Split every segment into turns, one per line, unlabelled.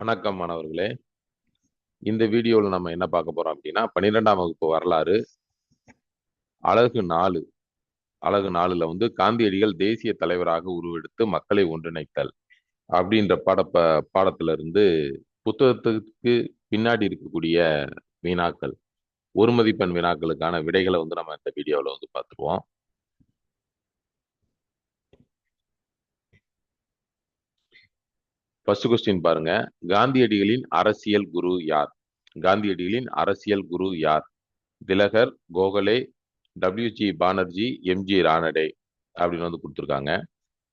வணக்கம் மாணவர்களே. இந்த வீடியோவில் நம்ம என்ன பார்க்க போறோம் அப்படின்னா பன்னிரெண்டாம் வகுப்பு வரலாறு அழகு நாலு. அழகு நாலுல வந்து காந்தியடிகள் தேசிய தலைவராக உருவெடுத்து மக்களை ஒன்றிணைத்தல் அப்படின்ற பாட பாடத்துல இருந்து புத்தகத்துக்கு பின்னாடி இருக்கக்கூடிய வினாக்கள் ஒரு மதிப்பெண் வினாக்களுக்கான விடைகளை வந்து நம்ம இந்த வீடியோவில் வந்து பார்த்துருவோம். ஃபர்ஸ்ட் கொஸ்டின் பாருங்க. காந்தியடிகளின் அரசியல் குரு யார்? காந்தியடிகளின் அரசியல் குரு யார்? Tilak Gokhale W G Banerjee M G Ranade அப்படின்னு வந்து கொடுத்துருக்காங்க.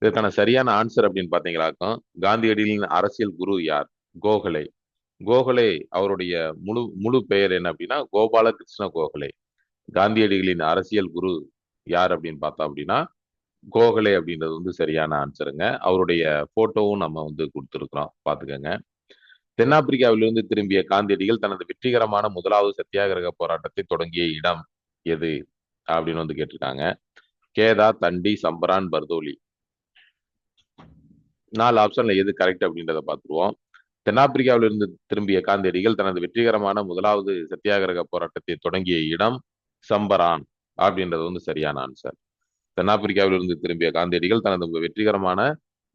இதற்கான சரியான ஆன்சர் அப்படின்னு பார்த்தீங்களாக்கும் காந்தியடிகளின் அரசியல் குரு யார்? கோகலே. கோகலே அவருடைய முழு முழு பெயர் என்ன அப்படின்னா? கோபாலகிருஷ்ண கோகலே. காந்தியடிகளின் அரசியல் குரு யார் அப்படின்னு பார்த்தோம் அப்படின்னா கோகலே அப்படின்றது வந்து சரியான ஆன்சருங்க. அவருடைய போட்டோவும் நம்ம வந்து கொடுத்துருக்குறோம். பார்த்துக்கோங்க. தென்னாப்பிரிக்காவிலிருந்து திரும்பிய காந்தியடிகள் தனது வெற்றிகரமான முதலாவது சத்தியாகிரக போராட்டத்தை தொடங்கிய இடம் எது? அப்படின்னு வந்து கேட்டிருக்காங்க. கேதா தண்டி சம்பரான் பர்தோலி. நாலு ஆப்ஷன்ல எது கரெக்ட் அப்படின்றத பார்த்துருவோம். தென்னாப்பிரிக்காவிலிருந்து திரும்பிய காந்தியடிகள் தனது வெற்றிகரமான முதலாவது சத்தியாகிரக போராட்டத்தை தொடங்கிய இடம் சம்பரான் அப்படின்றது வந்து சரியான ஆன்சர் தென்னாப்பிரிக்காவிலிருந்து திரும்பிய காந்தியடிகள் தனது வெற்றிகரமான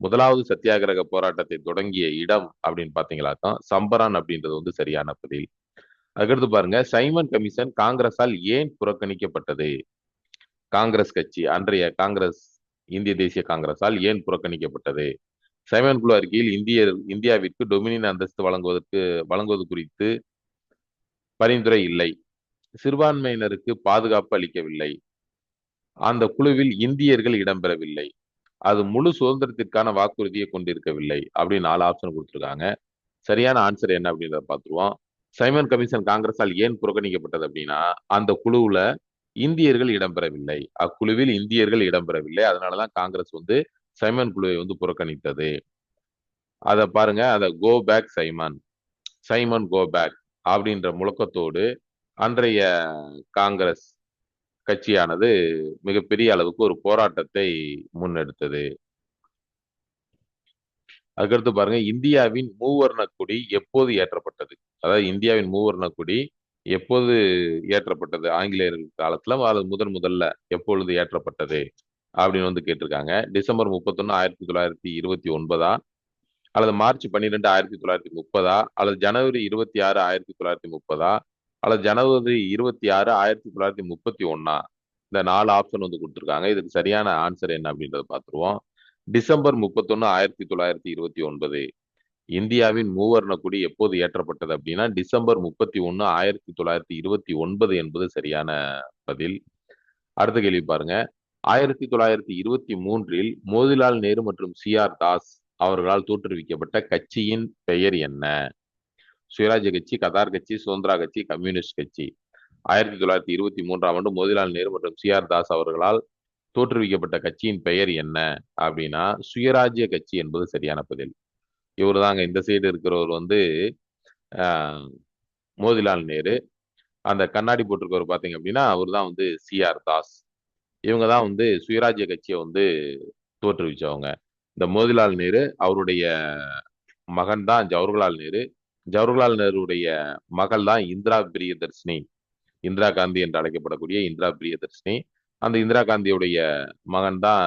முதலாவது சத்தியாகிரக போராட்டத்தை தொடங்கிய இடம் அப்படின்னு பாத்தீங்களாக்கா சம்பரான் அப்படின்றது வந்து சரியான பதில். அதுக்கடுத்து பாருங்க சைமன் கமிஷன் காங்கிரஸால் ஏன் புறக்கணிக்கப்பட்டது? காங்கிரஸ் கட்சி அன்றைய காங்கிரஸ் இந்திய தேசிய காங்கிரஸால் ஏன் புறக்கணிக்கப்பட்டது? சைமன் குழு அறிக்கையில் இந்திய இந்தியாவிற்கு டொமினியன் அந்தஸ்து வழங்குவதற்கு வழங்குவது குறித்து பரிந்துரை இல்லை. சிறுபான்மையினருக்கு பாதுகாப்பு அளிக்கவில்லை. அந்த குழுவில் இந்தியர்கள் இடம்பெறவில்லை. அது முழு சுதந்திரத்திற்கான வாக்குறுதியை கொண்டிருக்கவில்லை அப்படின்னு நாலு ஆப்ஷன் கொடுத்துருக்காங்க. சரியான ஆன்சர் என்ன அப்படின்றத பார்த்துருவோம். சைமன் கமிஷன் காங்கிரஸால் ஏன் புறக்கணிக்கப்பட்டது அப்படின்னா அந்த குழுவுல இந்தியர்கள் இடம்பெறவில்லை. அக்குழுவில் இந்தியர்கள் இடம்பெறவில்லை. அதனாலதான் காங்கிரஸ் வந்து சைமன் குழுவை வந்து புறக்கணித்தது. அதை பாருங்க. அதை go back Simon. Simon go back அப்படின்ற முழக்கத்தோடு அன்றைய காங்கிரஸ் கட்சியானது மிகப்பெரிய அளவுக்கு ஒரு போராட்டத்தை முன்னெடுத்தது. அதுக்கடுத்து பாருங்க இந்தியாவின் மூவர்ண கொடி எப்போது ஏற்றப்பட்டது? அதாவது இந்தியாவின் மூவர்ண கொடி எப்போது ஏற்றப்பட்டது? ஆங்கிலேயர்கள் காலத்துல அது முதன் முதல்ல எப்பொழுது ஏற்றப்பட்டது? அப்படின்னு வந்து கேட்டிருக்காங்க. டிசம்பர் முப்பத்தொன்னு ஆயிரத்தி தொள்ளாயிரத்தி இருபத்தி ஒன்பதா? அல்லது மார்ச் பன்னிரெண்டு ஆயிரத்தி தொள்ளாயிரத்தி முப்பதா? அல்லது ஜனவரி இருபத்தி ஆறு ஆயிரத்தி தொள்ளாயிரத்தி முப்பதா? அல்லது ஜனவரி இருபத்தி ஆறு ஆயிரத்தி தொள்ளாயிரத்தி முப்பத்தி ஒன்னா இந்த நாலு ஆப்ஷன் வந்து கொடுத்துருக்காங்க. இதுக்கு சரியான ஆன்சர் என்ன அப்படின்றத பார்த்துருவோம். டிசம்பர் முப்பத்தொன்னு ஆயிரத்தி தொள்ளாயிரத்தி இருபத்தி ஒன்பது. இந்தியாவின் மூவர்ண கொடி எப்போது ஏற்றப்பட்டது அப்படின்னா டிசம்பர் முப்பத்தி ஒன்று ஆயிரத்தி தொள்ளாயிரத்தி இருபத்தி ஒன்பது என்பது சரியான பதில். அடுத்த கேள்வி பாருங்க. ஆயிரத்தி தொள்ளாயிரத்தி இருபத்தி மூன்றில் மோதிலால் நேரு மற்றும் சி ஆர் தாஸ் அவர்களால் தோற்றுவிக்கப்பட்ட கட்சியின் பெயர் என்ன? சுயராஜ்ய கட்சி கதார் கட்சி சுதந்திரா கட்சி கம்யூனிஸ்ட் கட்சி. ஆயிரத்தி தொள்ளாயிரத்தி இருபத்தி மூன்றாம் ஆண்டு மோதிலால் நேரு மற்றும் சி ஆர் தாஸ் அவர்களால் தோற்றுவிக்கப்பட்ட கட்சியின் பெயர் என்ன அப்படின்னா சுயராஜ்ய கட்சி என்பது சரியான பதில். இவர் தாங்க இந்த சைடு இருக்கிறவர் வந்து மோதிலால் நேரு. அந்த கண்ணாடி போட்டிருக்கவர் பார்த்தீங்க அப்படின்னா அவர் தான் வந்து சி ஆர் தாஸ். இவங்க தான் வந்து சுயராஜ்ய கட்சியை வந்து தோற்றுவிச்சவங்க. இந்த மோதிலால் நேரு அவருடைய மகன் தான் ஜவஹர்லால் நேரு. ஜவஹர்லால் நேருடைய மகள் தான் இந்திரா பிரியதர்ஷினி. இந்திரா காந்தி என்று அழைக்கப்படக்கூடிய இந்திரா பிரியதர்ஷினி. அந்த இந்திரா காந்தியுடைய மகன் தான்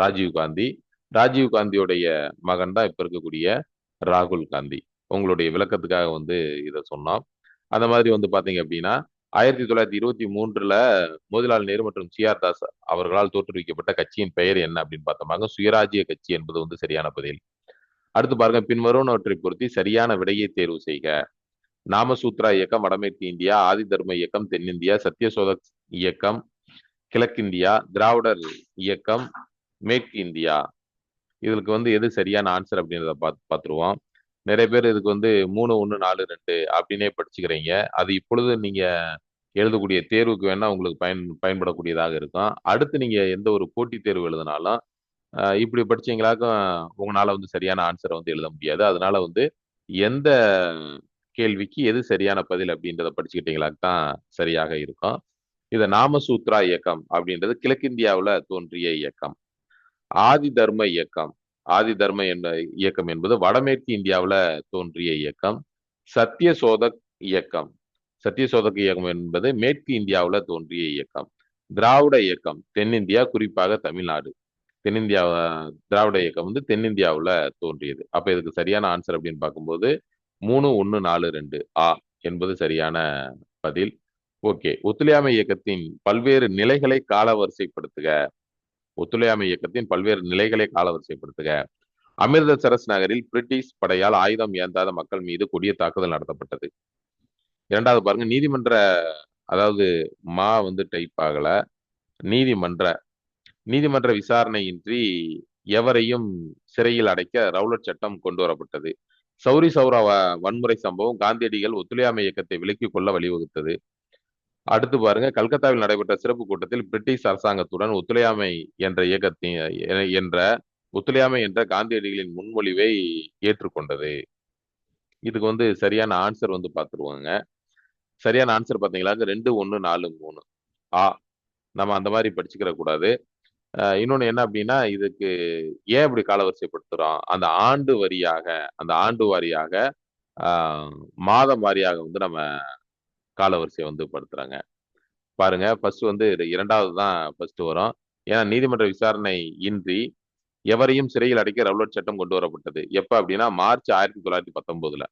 ராஜீவ் காந்தி. ராஜீவ் காந்தியுடைய மகன் தான் இப்ப இருக்கக்கூடிய ராகுல் காந்தி. உங்களுடைய விளக்கத்துக்காக வந்து இதை சொன்னோம். அந்த மாதிரி வந்து பாத்தீங்க அப்படின்னா ஆயிரத்தி தொள்ளாயிரத்தி இருபத்தி மூன்றுல மோதிலால் நேரு மற்றும் சி ஆர் தாஸ் அவர்களால் தோற்றுவிக்கப்பட்ட கட்சியின் பெயர் என்ன அப்படின்னு பார்த்தோமாங்க? சுயராஜ்ய கட்சி என்பது வந்து சரியான பதில். அடுத்து பாருங்க பின்வருவனவற்றை பொருத்தி சரியான விடையை தேர்வு செய்க. நாமசூத்ரா இயக்கம் வடமேற்கு இந்தியா ஆதி தர்ம இயக்கம் தென்னிந்தியா சத்தியசோதக் இயக்கம் கிழக்கிந்தியா திராவிடர் இயக்கம் மேற்கு இந்தியா. இதுக்கு வந்து எது சரியான ஆன்சர் அப்படின்றத பார்த்து பார்த்துருவோம் நிறைய பேர் இதுக்கு வந்து மூணு ஒன்று நாலு ரெண்டு அப்படின்னே படிச்சுக்கிறீங்க. அது இப்பொழுது நீங்க எழுதக்கூடிய தேர்வுக்கு வேணா உங்களுக்கு பயன் பயன்படக்கூடியதாக இருக்கும். அடுத்து நீங்க எந்த ஒரு போட்டித் தேர்வு எழுதினாலும் இப்படி படிச்சீங்களாக்கும் உங்களால வந்து சரியான ஆன்சரை வந்து எழுத முடியாது. அதனால வந்து எந்த கேள்விக்கு எது சரியான பதில் அப்படின்றத படிச்சுக்கிட்டீங்களாக்கு தான் சரியாக இருக்கும். இதை நாமசூத்ரா இயக்கம் அப்படின்றது கிழக்கிந்தியாவில் தோன்றிய இயக்கம். ஆதி தர்ம இயக்கம். ஆதி தர்ம என்ப இயக்கம் என்பது வடமேற்கு இந்தியாவுல தோன்றிய இயக்கம். சத்தியசோதக் இயக்கம். சத்தியசோதக் இயக்கம் என்பது மேற்கு இந்தியாவுல தோன்றிய இயக்கம். திராவிட இயக்கம். தென்னிந்தியா குறிப்பாக தமிழ்நாடு. தென்னிந்தியா திராவிட இயக்கம் வந்து தென்னிந்தியாவுல தோன்றியது. அப்போ இதுக்கு சரியான ஆன்சர் அப்படின்னு பார்க்கும்போது மூணு ஒன்னு நாலு ரெண்டு ஆ என்பது சரியான பதில். ஓகே. ஒத்துழையாமை இயக்கத்தின் பல்வேறு நிலைகளை காலவரிசைப்படுத்துக. ஒத்துழையாமை இயக்கத்தின் பல்வேறு நிலைகளை காலவரிசைப்படுத்துக. அமிர்தசரஸ் நகரில் பிரிட்டிஷ் படையால் ஆயுதம் ஏந்தாத மக்கள் மீது கொடிய தாக்குதல் நடத்தப்பட்டது. இரண்டாவது பாருங்க நீதிமன்ற அதாவது மா வந்து டைப் ஆகல. நீதிமன்ற நீதிமன்ற விசாரணையின்றி எவரையும் சிறையில் அடைக்க ரவுலட் சட்டம் கொண்டு வரப்பட்டது. சௌரி சௌரா வ- வன்முறை சம்பவம் காந்தியடிகள் ஒத்துழையாமை இயக்கத்தை விலக்கிக் கொள்ள வழிவகுத்தது அடுத்து பாருங்க கல்கத்தாவில் நடைபெற்ற சிறப்பு கூட்டத்தில் பிரிட்டிஷ் அரசாங்கத்துடன் ஒத்துழையாமை என்ற இயக்கத்தின் என்ற ஒத்துழையாமை என்ற காந்தியடிகளின் முன்மொழிவை ஏற்றுக்கொண்டது. இதுக்கு வந்து சரியான ஆன்சர் வந்து பார்த்துருவாங்க. சரியான ஆன்சர் பார்த்தீங்களா ரெண்டு ஒன்று நாலு மூணு. ஆ நம்ம அந்த மாதிரி படிச்சுக்கிற கூடாது இன்னொன்று இன்னொன்னு என்ன அப்படின்னா இதுக்கு ஏன் இப்படி காலவரிசைப்படுத்துகிறோம் அந்த ஆண்டு வரியாக அந்த ஆண்டு வாரியாக மாதம் வாரியாக வந்து நம்ம காலவரிசையை வந்து படுத்துறாங்க. பாருங்க ஃபர்ஸ்ட் வந்து இரண்டாவது தான் ஃபர்ஸ்ட் வரும். ஏன்னா நீதிமன்ற விசாரணை இன்றி எவரையும் சிறையில் அடைக்க ரவுலட் சட்டம் கொண்டு வரப்பட்டது. எப்போ அப்படின்னா மார்ச் ஆயிரத்தி தொள்ளாயிரத்தி பத்தொன்பதுல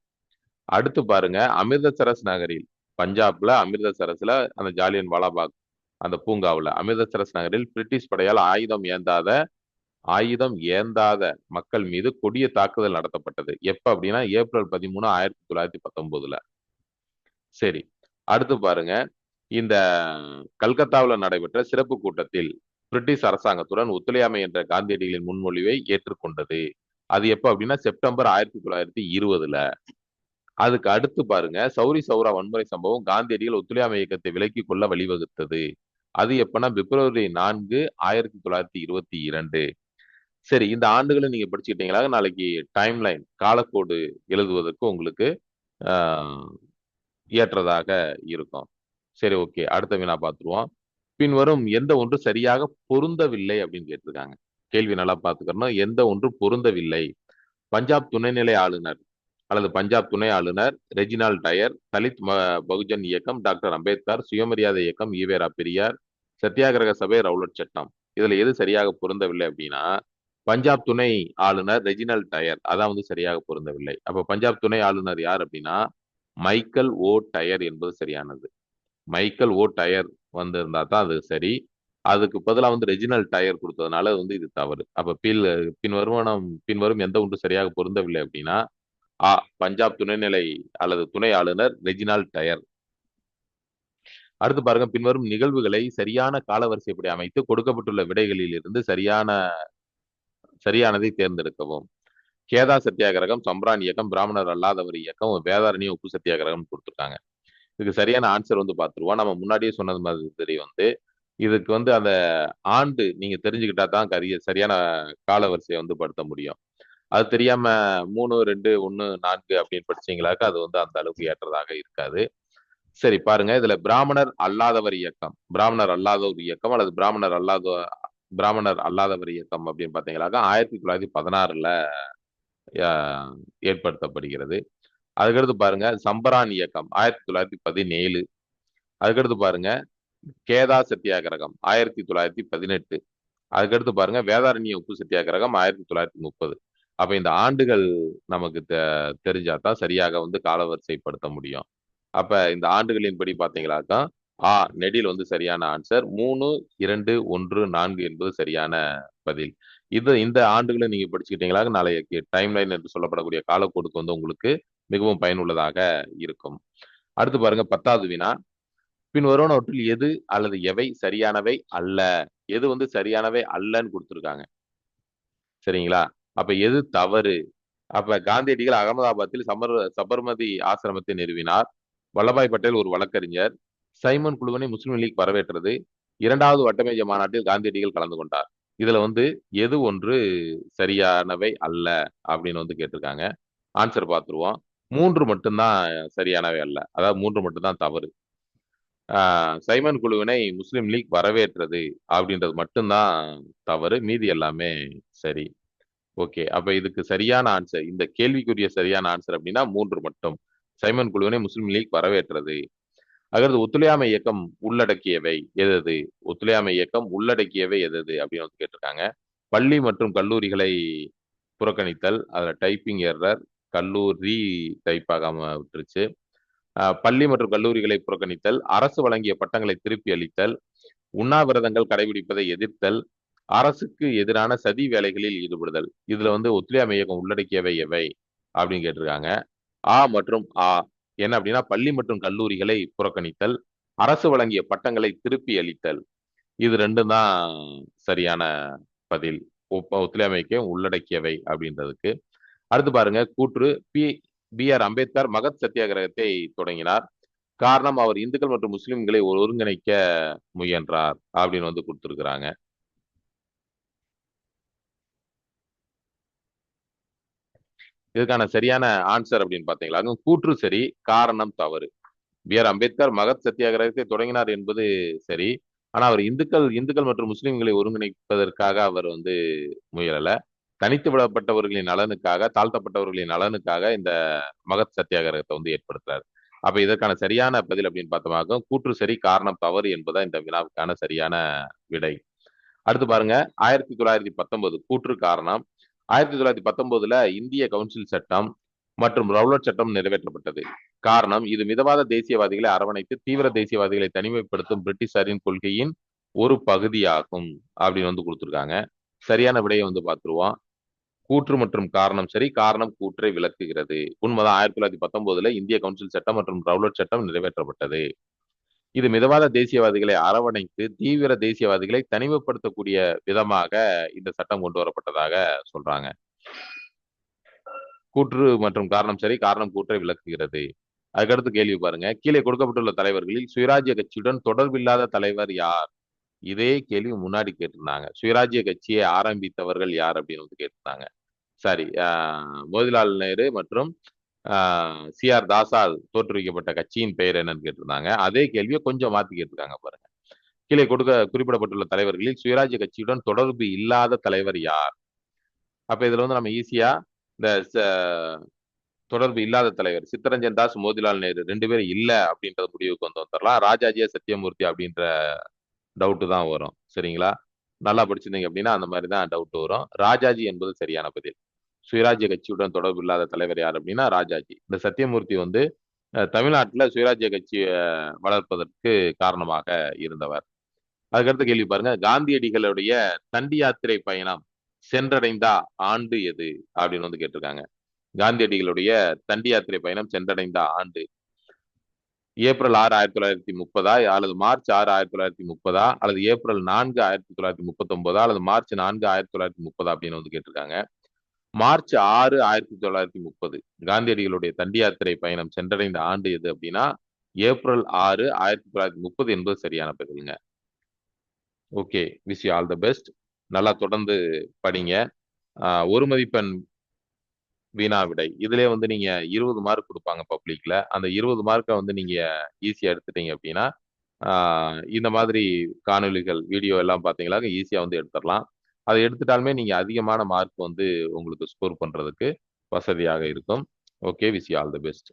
அடுத்து பாருங்க அமிர்தசரஸ் நகரில் பஞ்சாப்ல அமிர்தசரஸ்ல அந்த ஜாலியன் வாலாபாக் அந்த பூங்காவுல. அமிர்தசரஸ் நகரில் பிரிட்டிஷ் படையால் ஆயுதம் ஏந்தாத ஆயுதம் ஏந்தாத மக்கள் மீது கொடிய தாக்குதல் நடத்தப்பட்டது. எப்ப அப்படின்னா ஏப்ரல் பதிமூணு ஆயிரத்தி தொள்ளாயிரத்தி பத்தொன்பதுல. சரி அடுத்து பாருங்க. இந்த கல்கத்தாவில் நடைபெற்ற சிறப்பு கூட்டத்தில் பிரிட்டிஷ் அரசாங்கத்துடன் ஒத்துழையாமை என்ற காந்தியடிகளின் முன்மொழிவை ஏற்றுக்கொண்டது. அது எப்ப அப்படின்னா செப்டம்பர் ஆயிரத்தி தொள்ளாயிரத்தி இருபதுல. அதுக்கு அடுத்து பாருங்க சௌரி சௌரா வன்முறை சம்பவம் காந்தியடிகள் ஒத்துழையாமை இயக்கத்தை விலக்கிக் கொள்ள வழிவகுத்தது. அது எப்பன்னா பிப்ரவரி நான்கு ஆயிரத்தி தொள்ளாயிரத்தி இருபத்தி இரண்டு. சரி இந்த ஆண்டுகளை நீங்க படிச்சுக்கிட்டீங்களா? நாளைக்கு டைம் லைன் காலக்கோடு எழுதுவதற்கு உங்களுக்கு ஏற்றதாக இருக்கும். சரி ஓகே. அடுத்த வினா பார்த்துருவோம். பின்வரும் எந்த ஒன்று சரியாக பொருந்தவில்லை அப்படின்னு கேட்டிருக்காங்க. கேள்வி நல்லா பார்த்துக்கணும். எந்த ஒன்று பொருந்தவில்லை? பஞ்சாப் துணைநிலை ஆளுநர் அல்லது பஞ்சாப் துணை ஆளுநர் ரெஜினால் டயர் தலித் ம- பகுஜன் இயக்கம் டாக்டர் அம்பேத்கர் சுயமரியாதை இயக்கம் ஈவேரா பெரியார் சத்தியாகிரக சபை ரவுலட் சட்டம். இதுல எது சரியாக பொருந்தவில்லை அப்படின்னா பஞ்சாப் துணை ஆளுநர் ரெஜினல் டயர் அதான் வந்து சரியாக பொருந்தவில்லை. அப்ப பஞ்சாப் துணை ஆளுநர் யார் அப்படின்னா மைக்கேல் ஓ டயர் என்பது சரியானது. மைக்கேல் ஓ டயர் வந்திருந்தா தான் அது சரி. அதுக்கு பதிலாக வந்து ரெஜினல் டயர் கொடுத்ததுனால வந்து இது தவறு. அப்ப பின் பின் வருமானம் பின்வரும் எந்த ஒன்று சரியாக பொருந்தவில்லை அப்படின்னா ஆ பஞ்சாப் துணைநிலை அல்லது துணை ஆளுநர் ரெஜினால் டயர் அடுத்து பாருங்க பின்வரும் நிகழ்வுகளை சரியான காலவரிசைப்படி அமைத்து கொடுக்கப்பட்டுள்ள விடைகளில் இருந்து சரியான சரியானதை தேர்ந்தெடுக்கவும். கேதா சத்தியாகிரகம் சம்ரான் இயக்கம் பிராமணர் அல்லாதவர் இயக்கம் வேதாரண்ய உப்பு சத்தியாகிரகம் கொடுத்துருக்காங்க. இதுக்கு சரியான ஆன்சர் வந்து பார்த்துருவோம் நம்ம முன்னாடியே சொன்னது மாதிரி வந்து இதுக்கு வந்து அந்த ஆண்டு நீங்க தெரிஞ்சுக்கிட்டா தான் கரிய சரியான காலவரிசையை வந்து படுத்த முடியும். அது தெரியாம மூணு ரெண்டு ஒன்று நான்கு அப்படின்னு படிச்சீங்களாக்க அது வந்து அந்த அளவுக்கு ஏற்றதாக இருக்காது. சரி பாருங்க. இதுல பிராமணர் அல்லாதவர் இயக்கம். பிராமணர் அல்லாதவர் இயக்கம் அல்லது பிராமணர் அல்லாத பிராமணர் அல்லாதவர் இயக்கம் அப்படின்னு பார்த்தீங்களாக்கா ஆயிரத்தி தொள்ளாயிரத்தி பதினாறுல ஏற்படுத்தப்படுகிறது. அதுக்கடுத்து பாருங்க சம்பரான் இயக்கம் ஆயிரத்தி தொள்ளாயிரத்தி பதினேழு. அதுக்கடுத்து பாருங்க கேதா சத்தியாகிரகம் ஆயிரத்தி தொள்ளாயிரத்தி பதினெட்டு. அதுக்கடுத்து பாருங்க வேதாரண்ய உப்பு சத்தியாகிரகம் ஆயிரத்தி தொள்ளாயிரத்தி முப்பது. அப்ப இந்த ஆண்டுகள் நமக்கு தெ தெரிஞ்சாதான் சரியாக வந்து காலவரிசைப்படுத்த முடியும். அப்ப இந்த ஆண்டுகளின் படி பாத்தீங்களாக்கா ஆ நெடில் வந்து சரியான ஆன்சர் மூணு இரண்டு ஒன்று நான்கு என்பது சரியான பதில். இது இந்த ஆண்டுகளை நீங்க படிச்சுக்கிட்டீங்களா? நாளைக்கு டைம் லைன் என்று சொல்லப்படக்கூடிய காலக்கோடுக்கு வந்து உங்களுக்கு மிகவும் பயனுள்ளதாக இருக்கும். அடுத்து பாருங்க பத்தாவது வினா. பின் வருவனவற்றில் எது அல்லது எவை சரியானவை அல்ல? எது வந்து சரியானவை அல்லன்னு கொடுத்துருக்காங்க. சரிங்களா? அப்ப எது தவறு? அப்ப காந்தியடிகள் அகமதாபாத்தில் சமர் சபர்மதி ஆசிரமத்தை நிறுவினார். வல்லபாய் பட்டேல் ஒரு வழக்கறிஞர். சைமன் குழுவினை முஸ்லிம் லீக் வரவேற்றது. இரண்டாவது வட்டமேஜ மாநாட்டில் காந்தியடிகள் கலந்து கொண்டார். இதுல வந்து எது ஒன்று சரியானவை அல்ல அப்படின்னு வந்து கேட்டிருக்காங்க. ஆன்சர் பார்த்துருவோம். மூன்று மட்டும்தான் சரியானவை அல்ல. அதாவது மூன்று மட்டும்தான் தவறு. ஆஹ் சைமன் குழுவினை முஸ்லீம் லீக் வரவேற்றது அப்படின்றது மட்டும்தான் தவறு. மீதி எல்லாமே சரி. ஓகே. அப்ப இதுக்கு சரியான ஆன்சர் இந்த கேள்விக்குரிய சரியான ஆன்சர் அப்படின்னா மூன்று மட்டும். சைமன் குழுவினை முஸ்லிம் லீக் வரவேற்றது. அதாவது ஒத்துழையாமை இயக்கம் உள்ளடக்கியவை எது ஒத்துழையாமை இயக்கம் உள்ளடக்கியவை எது அப்படின்னு வந்து கேட்டிருக்காங்க. பள்ளி மற்றும் கல்லூரிகளை புறக்கணித்தல் அதில் டைப்பிங் எரர் கல்லூரி டைப் ஆகாம விட்டுருச்சு. பள்ளி மற்றும் கல்லூரிகளை புறக்கணித்தல் அரசு வழங்கிய பட்டங்களை திருப்பி அளித்தல் உண்ணாவிரதங்கள் கடைபிடிப்பதை எதிர்த்தல் அரசுக்கு எதிரான சதி வேலைகளில் ஈடுபடுதல். இதுல வந்து ஒத்துழையாமை இயக்கம் உள்ளடக்கியவை எவை? அப்படின்னு கேட்டிருக்காங்க. ஆ மற்றும் ஆ. என்ன அப்படின்னா பள்ளி மற்றும் கல்லூரிகளை புறக்கணித்தல் அரசு வழங்கிய பட்டங்களை திருப்பி அளித்தல். இது ரெண்டும் தான் சரியான பதில். ஒப்ப- ஒத்துழையாமை உள்ளடக்கியவை அப்படின்றதுக்கு. அடுத்து பாருங்க கூற்று B B R Ambedkar Mahad சத்தியாகிரகத்தை தொடங்கினார். காரணம் அவர் இந்துக்கள் மற்றும் முஸ்லிம்களை ஒரு- ஒருங்கிணைக்க முயன்றார் அப்படின்னு வந்து கொடுத்துருக்குறாங்க. இதுக்கான சரியான ஆன்சர் அப்படின்னு பார்த்தீங்களா? அதுவும் கூற்று சரி காரணம் தவறு. பி ஆர் அம்பேத்கர் மகத் சத்தியாகிரகத்தை தொடங்கினார் என்பது சரி. ஆனால் அவர் இந்துக்கள் இந்துக்கள் மற்றும் முஸ்லிம்களை ஒருங்கிணைப்பதற்காக அவர் வந்து முயலலை. தனித்து விடப்பட்டவர்களின் நலனுக்காக தாழ்த்தப்பட்டவர்களின் நலனுக்காக இந்த மகத் சத்தியாகிரகத்தை வந்து ஏற்படுத்துறாரு. அப்ப இதற்கான சரியான பதில் அப்படின்னு பார்த்தோமாக கூற்று சரி காரணம் தவறு என்பதா இந்த வினாவுக்கான சரியான விடை. அடுத்து பாருங்க ஆயிரத்தி தொள்ளாயிரத்தி பத்தொன்பது கூற்று காரணம் ஆயிரத்தி தொள்ளாயிரத்தி பத்தொன்பதுல இந்திய கவுன்சில் சட்டம் மற்றும் ரவுலட் சட்டம் நிறைவேற்றப்பட்டது. காரணம் இது மிதவாத தேசியவாதிகளை அரவணைத்து தீவிர தேசியவாதிகளை தனிமைப்படுத்தும் பிரிட்டிஷாரின் கொள்கையின் ஒரு பகுதியாகும் அப்படின்னு வந்து கொடுத்துருக்காங்க. சரியான விடையை வந்து பார்த்துருவோம். கூற்று மற்றும் காரணம் சரி காரணம் கூற்றை விளக்குகிறது. உண்மைதான் ஆயிரத்தி தொள்ளாயிரத்தி பத்தொன்பதுல இந்திய கவுன்சில் சட்டம் மற்றும் ரவுலட் சட்டம் நிறைவேற்றப்பட்டது. இது மிதவாத தேசியவாதிகளை அரவணைத்து தீவிர தேசியவாதிகளை தனிமைப்படுத்தக்கூடிய விதமாக இந்த சட்டம் கொண்டு வரப்பட்டதாக சொல்றாங்க. கூற்று மற்றும் காரணம் சரி காரணம் கூற்றை விளக்குகிறது. அதுக்கடுத்து கேள்வி பாருங்க. கீழே கொடுக்கப்பட்டுள்ள தலைவர்களில் சுயராஜ்ய கட்சியுடன் தொடர்பில்லாத தலைவர் யார்? இதே கேள்வி முன்னாடி கேட்டிருந்தாங்க. சுயராஜ்ய கட்சியை ஆரம்பித்தவர்கள் யார் அப்படின்னு வந்து கேட்டிருந்தாங்க. சரி ஆஹ் மோதிலால் நேரு மற்றும் சி. ஆர். தாசால் தோற்றுவிக்கப்பட்ட கட்சியின் பெயர் என்னன்னு கேட்டிருந்தாங்க. அதே கேள்வியை கொஞ்சம் மாத்தி கேட்டிருக்காங்க பாருங்க. கீழே கொடுக்க குறிப்பிடப்பட்டுள்ள தலைவர்களில் சுயராஜ்ய கட்சியுடன் தொடர்பு இல்லாத தலைவர் யார்? அப்ப இதுல வந்து நம்ம ஈஸியா இந்த ச- தொடர்பு இல்லாத தலைவர் சித்தரஞ்சன் தாஸ் மோதிலால் நேரு ரெண்டு பேரும் இல்லை அப்படின்ற முடிவுக்கு வந்து வந்துடலாம் ராஜாஜியா சத்யமூர்த்தி அப்படின்ற டவுட்டு தான் வரும். சரிங்களா? நல்லா படிச்சிருந்தீங்க அப்படின்னா அந்த மாதிரி தான் டவுட் வரும். ராஜாஜி என்பது சரியான பதில். சுயராஜ்ய கட்சியுடன் தொடர்பு இல்லாத தலைவர் யார் அப்படின்னா ராஜாஜி. இந்த சத்யமூர்த்தி வந்து தமிழ்நாட்டில் தமிழ்நாட்டுல சுயராஜ்ய கட்சியை வளர்ப்பதற்கு காரணமாக இருந்தவர். அதுக்கடுத்து கேள்வி பாருங்க. காந்தியடிகளுடைய தண்டி யாத்திரை பயணம் சென்றடைந்தா ஆண்டு எது? அப்படின்னு வந்து கேட்டிருக்காங்க. காந்தியடிகளுடைய தண்டி யாத்திரை பயணம் சென்றடைந்த ஆண்டு. ஏப்ரல் ஆறு ஆயிரத்தி தொள்ளாயிரத்தி முப்பதா அல்லது மார்ச் ஆறு ஆயிரத்தி தொள்ளாயிரத்தி முப்பதா அல்லது ஏப்ரல் நான்கு ஆயிரத்தி தொள்ளாயிரத்தி முப்பத்தொன்பதா அல்லது மார்ச் நான்கு ஆயிரத்தி தொள்ளாயிரத்தி முப்பதா அப்படின்னு வந்து கேட்டிருக்காங்க. மார்ச் ஆறு ஆயிரத்தி தொள்ளாயிரத்தி முப்பது. காந்தியடிகளுடைய தண்டி யாத்திரை பயணம் சென்றடைந்த ஆண்டு எது அப்படின்னா ஏப்ரல் ஆறு ஆயிரத்தி தொள்ளாயிரத்தி முப்பது என்பது சரியான பதிலுங்க. Okay wish you all the best. நல்லா தொடர்ந்து படிங்க. ஒரு மதிப்பெண் வீணா விடை. இதுலேயே வந்து நீங்க இருபது மார்க் கொடுப்பாங்க பப்ளிக்ல அந்த இருபது மார்க்கை வந்து நீங்க ஈஸியா எடுத்துட்டீங்க அப்படின்னா இந்த மாதிரி காணொளிகள் வீடியோ எல்லாம் பார்த்தீங்களா ஈஸியா வந்து எடுத்துடலாம். அதை எடுத்துட்டாலுமே நீங்கள் அதிகமான மார்க் வந்து உங்களுக்கு ஸ்கோர் பண்ணுறதுக்கு வசதியாக இருக்கும். Okay wish you all the best